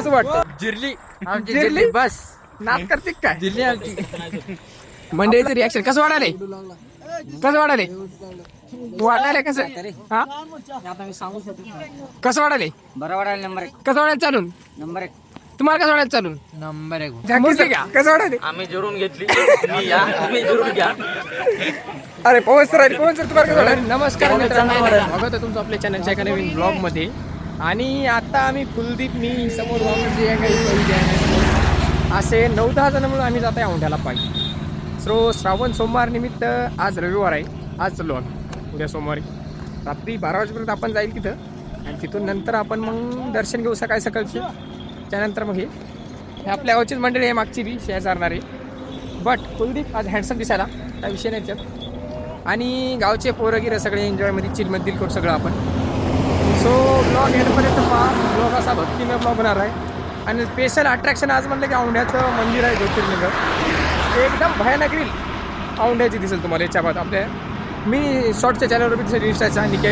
कसं वाटतं. जिरली. आमची जिरली? बस. नाच करते काय? जिरली आमची. मंडळीचं रिॲक्शन कसं वाढाले कसं वाढाले वाढाले कसं? हा? कसं वाढाले बरं वाढायला नंबर एक. कसं वाढायला चालून? नंबर एक. तुम्हाला कसं वाढायला चालून? नंबर एक. मूर्ती का कसं वाढाले आम्ही जुरून घेतली. तुम्ही या तुम्ही जुरून घ्या. अरे पवन सर अरे पवन सर तुम्हाला कसं वाढाले नमस्कार मित्रांनो. स्वागत आहे तुमचं आपल्या चॅनलच्या एका नवीन ब्लॉगमध्ये. आणि आता आम्ही कुलदीप मी समोर जाऊन जे काही आहे असे नऊ दहा जण म्हणून आम्ही जात आहे औंढ्याला पाहिजे सो श्रावण सोमवार निमित्त आज रविवार आहे. आज चालू आम्ही उद्या सोमवारी. रात्री बारा वाजेपर्यंत आपण जाईल तिथं. आणि तिथून नंतर आपण मग दर्शन घेऊ सकाळी सकाळचे. त्यानंतर मग हे. हे आपल्या गावचीच मंडळी आहे मागची बी शेअर चालणारे बट कुलदीप आज हँडसम दिसायला. काय विषय नाही त्यात. आणि गावचे पोरगिरं सगळे एन्जॉयमध्ये चिलमध्ये करू सगळं आपण. सो ब्लॉग येण्यापर्यंत पहा. ब्लॉग असा भक्तिमय ब्लॉग होणार आहे. आणि स्पेशल अट्रॅक्शन आज म्हणलं की औंढ्याचं मंदिर आहे ज्योतिर्लिंग. ते एकदम भयानक रील औंढ्याची दिसेल तुम्हाला याच्या बाद आपल्या मी शॉर्टच्या चॅनलवर बी दिसेल इंस्टाच्या निकी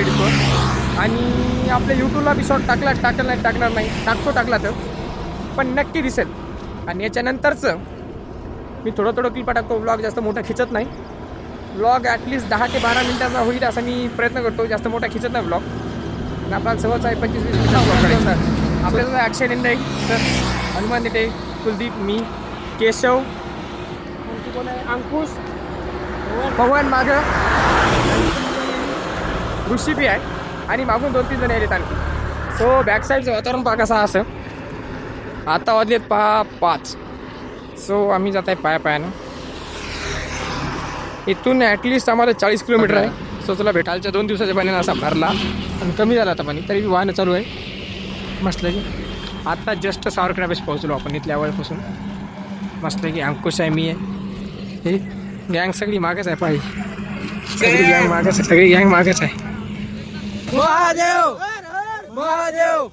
आणि आपल्या यूट्यूबला बी शॉर्ट टाकला टाकला नाही टाकणार नाही. टाकतो टाकला तर. पण नक्की दिसेल. आणि याच्यानंतरचं मी थोडं थोडं क्लिपा टाकतो. ब्लॉग जास्त मोठा खिचत नाही. ब्लॉग ॲटलिस्ट दहा ते बारा मिनिटाचा होईल असा मी प्रयत्न करतो. जास्त मोठा खिचत नाही ब्लॉग. आणि आपला सहज आहे पंचवीस वीस मिनिटाचा आपल्याला अक्षय इंडे तर हनुमान देते कुलदीप मी केशव आणखी कोण आहे? अंकुश पवन माग ऋषी बी आहे. आणि मागून दोन तीन जण येतात आणखी. सो बॅक साईडचं वातावरण पहा कसं असं. आता वाजलेत पहा पाच. सो आम्ही जात आहे पाया पायानं इथून ॲटलिस्ट आम्हाला चाळीस किलोमीटर आहे. सो तुला भेटायच्या दोन दिवसाच्या पाण्यानं असा भरला आणि कमी झाला आता पाणी तरी वाहनं चालू आहे. मस्त की. आत्ता जस्ट सावरकण्यापेक्षा पोहोचलो आपण इथल्या वेळपासून मस्त की अंकुश आहे मी आहे. हे गँग सगळी मागच आहे पाहिजे सगळी गँग मागच आहे सगळी गँग मागच आहे. महादेव! महादेव!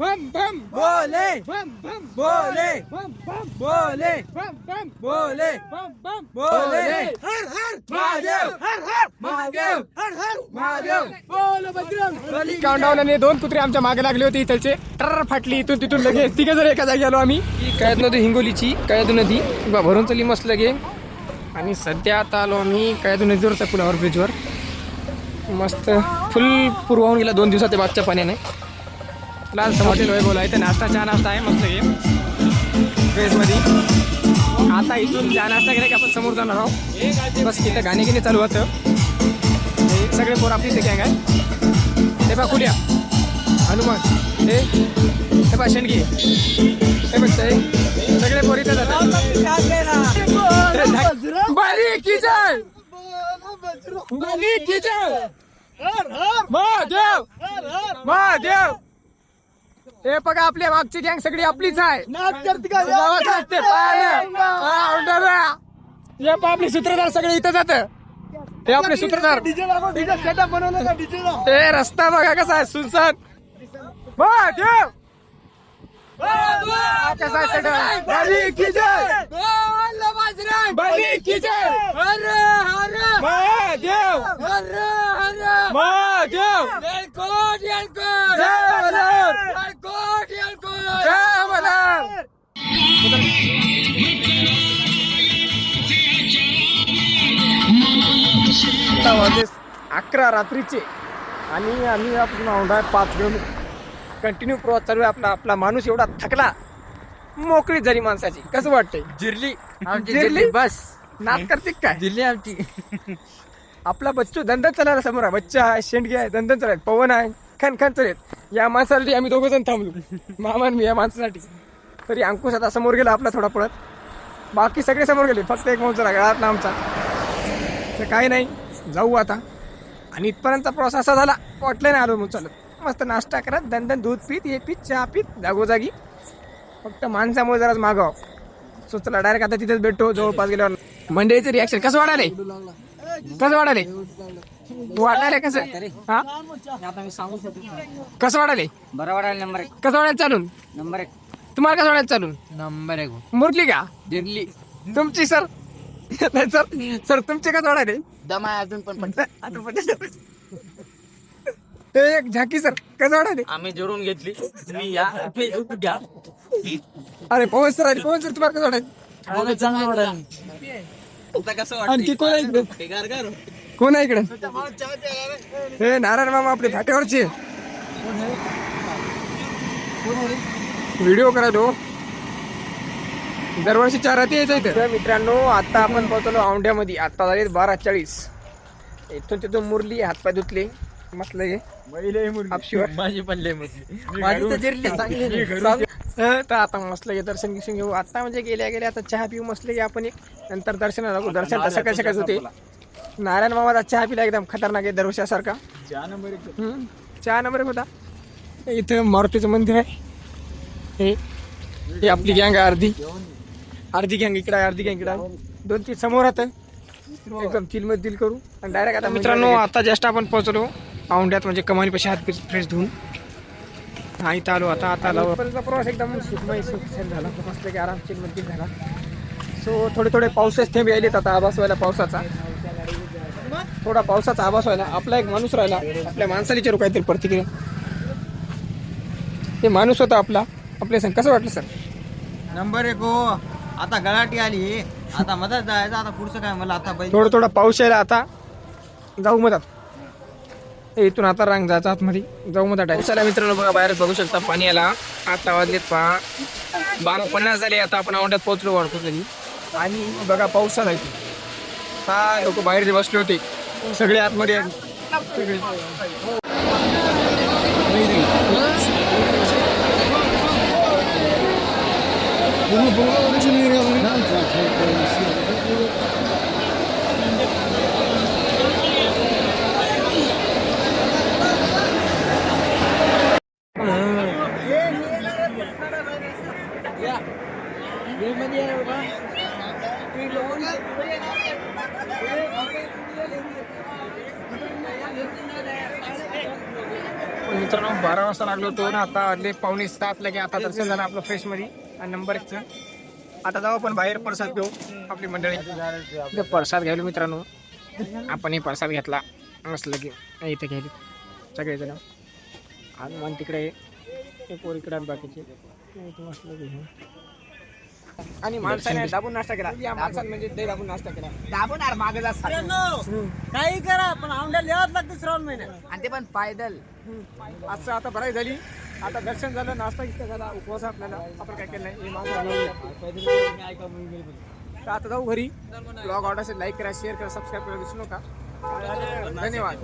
बम बम बोले बम बम बोले बम बम बोले बम बम बोले बम बम बोले हर हर महादेव महादेव हर हर महादेव बोल बजरंग. काउंटडाऊन आणि दोन कुत्रे आमच्या मागे लागले होते इथलचे. टर फाटली इथून तिथून लगे तिघे जर एका जागी आलो आम्ही. कळत नव्हती हिंगोलीची कळत नदी बा भरून चली मस्त लगे. आणि सध्या आता आलो आम्ही कळत नदीवरच्या पुलावर ब्रिजवर मस्त फुल पुरवाहून गेला दोन दिवसाच्या मागच्या पाण्याने. लाल हॉटेल वैभवला आहे इथे नाश्ता चहा नाश्ता आहे मस्त घे ड्रेसमध्ये आता इथून चहा नाश्ता केला की आपण समोर जाणार आहोत. बस इथं गाणे गिणे चालू होतं. हे सगळे पोर आपली इथे गँग आहे हे बा कुलिया हनुमान. हे हे बा शेंडगी. हे बघ ते. सगळे पोर इथे जातात. बारी की जय! बारी की जय! महादेव! महादेव! हे बघा आपल्या मागची गँग सगळी आपलीच आहे. हा. हे पहा आपले सूत्रधार सगळे इथं जात. हे आपले सूत्रधार. ते रस्ता बघा कसा आहे सुनसान. कसा आहे? वाजले अकरा रात्रीचे. आणि आम्ही आपण औंढा पाच किलोमीटर कंटिन्यू प्रवास चालू आहे आपला. आपला माणूस एवढा थकला. मोकळी झाली माणसाची. कसं वाटतंय? जिरली. आमची जिरली? जिरली? बस. नाच करते काय? जिरली आमची. आपला बच्चू दंदन चालायला समोर आहे. बच्चा आहे शेंडगे आहे दंदन चालाय पवन आहे. खन खन चालेत या माणसासाठी आम्ही दोघं जण थांबलो. मामा आणि मी या माणसासाठी. तरी अंकुश आता समोर गेला आपला थोडा पळत. बाकी सगळे समोर गेले. फक्त एक माणूस राहिला. गळातला आमचा. तर काही नाही. जाऊ आता. आणि इथपर्यंतचा प्रवास असा झाला वाटलं नाही आलो मग चालत. मस्त नाश्ता करत दंदन दूध पीत हे पीत चहा पीत जागोजागी. फक्त माणसामुळे जरा मागाव. सो चला डायरेक्ट आता तिथेच भेटतो जवळपास गेल्यावर. मंडळीचं रिॲक्शन कसं वाढाले? कसं वाढाले? वाढाले कसं? हा? कसं वाढाले? बरं वाढायला नंबर एक. कसं वाढायला चालून? नंबर एक. तुम्हाला कसं वाढायला चालून? नंबर एक. मुरली का? जिरली तुमची सर? सर सर तुमचे कसं वाढाले दम अजून पण पण आता पण- हे एक झाकी सर कसं वाटते आम्ही जोडून घेतली. तुम्ही या. घ्या अरे पवन सर अरे पवन सर तुम्हाला कसं वाटत चांगलं वाटेल. आता कसं आणखी कोण आहे इकडे? कोण आहे इकडे? हे नारायण मामा आपले फाट्यावरचे. व्हिडिओ करा तो. दरवर्षी चार रात्री यायचं इथं. मित्रांनो आता आपण पोहोचलो औंढ्यामध्ये. आता झाले बारा चाळीस. इथून तिथून मुरली हातपाय धुतले. मस्त लगे माझी पण लय मस्ती माझी तर जिरली चांगली. हं, तर आता मस्त लगे दर्शन गिर्शन घेऊ. आता म्हणजे गेल्या गेल्या आता चहा पिऊ मस्त लगे आपण एक नंतर दर्शनाला लागू. दर्शन तर सकाळ सकाळच होते. नारायण मामाचा चहा पिला एकदम. खतरनाक आहे दरवर्षासारखा. हं, चहा नंबर एक होता. इथं मारुतीचं मंदिर आहे. हे हे आपली गँग अर्धी. अर्धी गँग इकडे आहे अर्धी गँग इकडे आहे. दोन तीन समोर आता एकदम चिलमध्ये दिल करू. आणि डायरेक्ट आता मित्रांनो आता जस्ट आपण पोहोचलो. औंढ्यात म्हणजे कमानी पैसे हात फ्रेश धुवून. हा इथं आलो आता आता आलो. प्रवास एकदम सुखमय सुखसर झाला. मस्त की आराम चिलमध्ये झाला. सो थोडे थोडे पावसाच थेंब यायलेत आता आभास व्हायला पावसाचा. थोडा पावसाचा आभास व्हायला आपला एक माणूस राहिला. आपल्या माणसाला विचारू काहीतरी प्रतिक्रिया. ते माणूस होता आपला. आपल्या संग कसं वाटलं सर? नंबर एक हो. आता गळाटी आली. आता मदत जायचं आता पुढचं काय मला आता पाहिजे थोडं थोडं पाऊस यायला आता. जाऊ मधात. ए, इथून आता रांग जायचं आतमध्ये. जाऊ मधात चला मित्रांनो बघा बाहेर बघू शकता पाणी आला. आता वाजलेत पहा. बारा पन्नास झाले आता आपण औंढ्यात पोहोचलो वाढतो आणि बघा पाऊस आला इथे हा लोक बाहेर जे बसले होते. सगळे आतमध्ये आहेत. सगळे. पण मित्रांनो बारा वाजता लागलो होतो ना आता आले पावणे सात लगे आता दर्शन झालं आपलं फ्रेशमध्ये. आणि नंबर एकचं आता जाऊ आपण बाहेर प्रसाद घेऊ आपली मंडळी. प्रसाद घ्यायलो मित्रांनो. आपण हे प्रसाद घेतला. मस्त लगे. इथे घ्यायला. सगळेजण. हनुमान तिकडे आहे ते पोर इकडे बाकीचे. लगे. हे. आणि माणसाने दाबून नाश्ता केला. या माणसाने. म्हणजे ते दाबून नाश्ता केला. दाबून मागे जा काही करा पण औंढ्या लिहावं लागतं श्रावण महिन्यात. आणि ते पण पायदल. आजचं आता बराई झाली. आता दर्शन झालं नाश्ता इथं झाला उपवास आपल्याला. आपण काय केलं नाही हे तर आता जाऊ घरी. ब्लॉग आवडत असेल लाईक करा शेअर करा सबस्क्राईब करा विसरू नका. धन्यवाद.